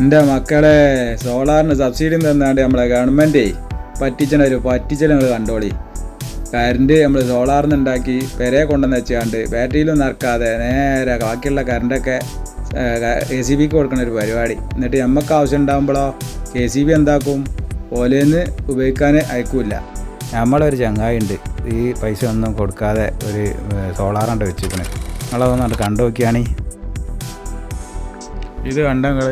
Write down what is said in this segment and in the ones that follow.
എന്റെ മക്കളെ സോളാറിന് സബ്സിഡി തന്നാണ്ട് നമ്മളെ ഗവൺമെന്റ് പറ്റിച്ചണ ഒരു പറ്റിച്ചൽ നിങ്ങൾ കണ്ടോളി. കറണ്ട് നമ്മൾ സോളാറിൽ നിന്ന് ഉണ്ടാക്കി പെരയെ കൊണ്ടുവന്ന് വെച്ചാണ്ട് ബാറ്ററിയിലും നിറക്കാതെ നേരെ ബാക്കിയുള്ള കറണ്ടൊക്കെ കെ സി ബിക്ക് കൊടുക്കുന്ന ഒരു പരിപാടി. എന്നിട്ട് നമുക്ക് ആവശ്യം ഉണ്ടാകുമ്പോഴോ കെ സി ബി എന്താക്കും? ഓലേന്ന് ഉപയോഗിക്കാൻ അയക്കില്ല. നമ്മളൊരു ചങ്ങായി ഉണ്ട് ഈ പൈസ ഒന്നും കൊടുക്കാതെ ഒരു സോളാറുണ്ട് വെച്ചിരിക്കുന്നത് നിങ്ങളതൊന്നും കണ്ടു നോക്കിയാണീ ഇത് കണ്ടങ്ങൾ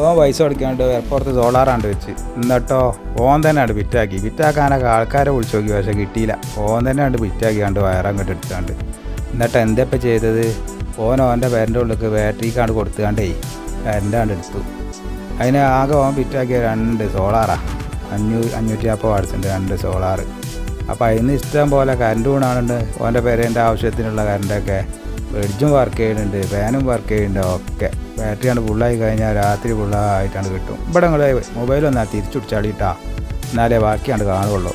ഓൻ പൈസ കൊടുക്കാണ്ട് എയർപോർട്ട് സോളാറാണ്ട് വെച്ച്. എന്നിട്ടോ ഓൻ തന്നെ വിറ്റാക്കി വിറ്റാക്കാനൊക്കെ ആൾക്കാരെ വിളിച്ചു നോക്കി പക്ഷെ കിട്ടിയില്ല. ഓൻ തന്നെ വിറ്റാക്കിയാണ്ട് വയറങ്ങോട്ട് എടുത്താണ്ട്. എന്നിട്ട് എന്തപ്പം ചെയ്തത്? ഓൻ ഓന്റെ പേരന്റെ ഉള്ളിലേക്ക് ബാറ്ററിക്കാണ്ട് കൊടുത്തുകാണ്ടേ കരണ്ടാണ്ട് എടുത്തു. അതിന് ആകെ ഓൻ വിറ്റാക്കിയ രണ്ട് സോളാറാ അഞ്ഞൂ അഞ്ഞൂറ്റി നാൽപ്പത് വാട്സിന്റെ രണ്ട് സോളാറ് അപ്പോൾ അതിന് ഇഷ്ടം പോലെ കറണ്ട് ഗുണമുണ്ട് ഓന്റെ പേരേന്റെ ആവശ്യത്തിനുള്ള കറണ്ടൊക്കെ ഫ്രിഡ്ജും വർക്ക് ചെയ്യുന്നുണ്ട് ഫാനും വർക്ക് ചെയ്യുന്നുണ്ട് ഒക്കെ. ബാറ്ററിയാണ് ഫുള്ളായി കഴിഞ്ഞാൽ രാത്രി ഫുള്ളായിട്ടാണ് കിട്ടും. ഇവിടെ നിങ്ങൾ മൊബൈൽ വന്നാൽ തിരിച്ചുടിച്ചാളിട്ടാ. എന്നാലേ ബാക്കിയാണ് കാണുള്ളൂ.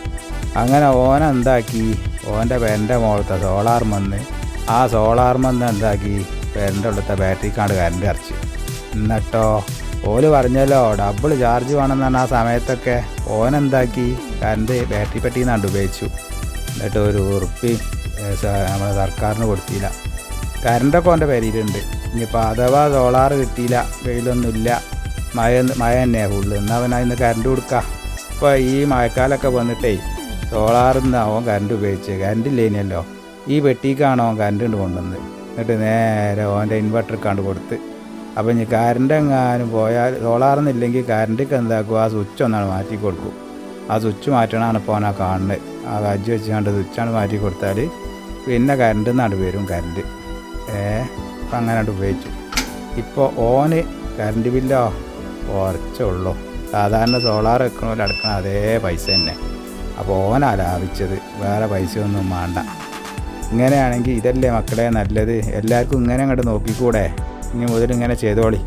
അങ്ങനെ ഓന എന്താക്കി? ഓന്റെ പെന്റെ മുകളത്തെ സോളാർ മന്ന്. ആ സോളാർ മന്ന് എന്താക്കി? പെന്റെ ഉള്ളത്തെ ബാറ്ററിക്കാണ്ട് കറണ്ട് അരച്ച് എന്നിട്ടോ ഓൽ പറഞ്ഞല്ലോ ഡബിൾ ചാർജ് വേണമെന്നാണ് ആ സമയത്തൊക്കെ ഓൻ എന്താക്കി? കറണ്ട് ബാറ്ററി പെട്ടിന്നാണ്ട് ഉപയോഗിച്ചു. എന്നിട്ട് ഒരു ഉറുപ്പി നമ്മുടെ സർക്കാരിന് കൊടുത്തില്ല. കറണ്ടൊക്കെ ഓന്റെ പേരിലുണ്ട്. ഇനിയിപ്പോൾ അഥവാ സോളാർ കിട്ടിയില്ല വെയിലൊന്നുമില്ല മഴ മഴ തന്നെയാണ് ഫുള്ള് എന്നാൽ അവൻ അതിന് കറണ്ട് കൊടുക്കുക ഇപ്പോൾ ഈ മഴക്കാലമൊക്കെ വന്നിട്ടേ സോളാറിൽ നിന്ന് അവൻ കറണ്ട് ഉപയോഗിച്ച്. കറണ്ട് ഇല്ലേനല്ലോ. ഈ പെട്ടിക്കാണ് അവൻ കറണ്ട് കൊണ്ട് കൊണ്ടുവന്നത്. എന്നിട്ട് നേരെ ഓന്റെ ഇൻവെർട്ടർക്കാണ്ട് കൊടുത്ത്. അപ്പോൾ ഇനി കറണ്ട് എങ്ങാനും പോയാൽ സോളാറൊന്നുമില്ലെങ്കിൽ കറണ്ടൊക്കെ എന്താക്കും? ആ സ്വിച്ച് ഒന്നാണ് മാറ്റി കൊടുക്കും. ആ സ്വിച്ച് മാറ്റണമാണ് ഇപ്പോൾ അവനാ കാണുന്നത്. ആ കജ്ജ് വെച്ചുകൊണ്ട് സ്വിച്ചാണ് മാറ്റി കൊടുത്താൽ പിന്നെ കറണ്ട് നടുവരും വരും കറണ്ട് അപ്പം അങ്ങനെ ഉപയോഗിച്ചു. ഇപ്പോൾ ഓന് കറണ്ട് ബില്ലോ കുറച്ചേ ഉള്ളൂ. സാധാരണ സോളാർ വെക്കണ അടക്കണ അതേ പൈസ തന്നെ. അപ്പോൾ ഓനാ ലാഭിച്ചത്. വേറെ പൈസയൊന്നും വേണ്ട ഇങ്ങനെയാണെങ്കിൽ ഇതല്ലേ മക്കളെ നല്ലത്. എല്ലാവർക്കും ഇങ്ങനെ അങ്ങോട്ട് നോക്കിക്കൂടെ? ഇനി മുതൽ ഇങ്ങനെ ചെയ്തോളി.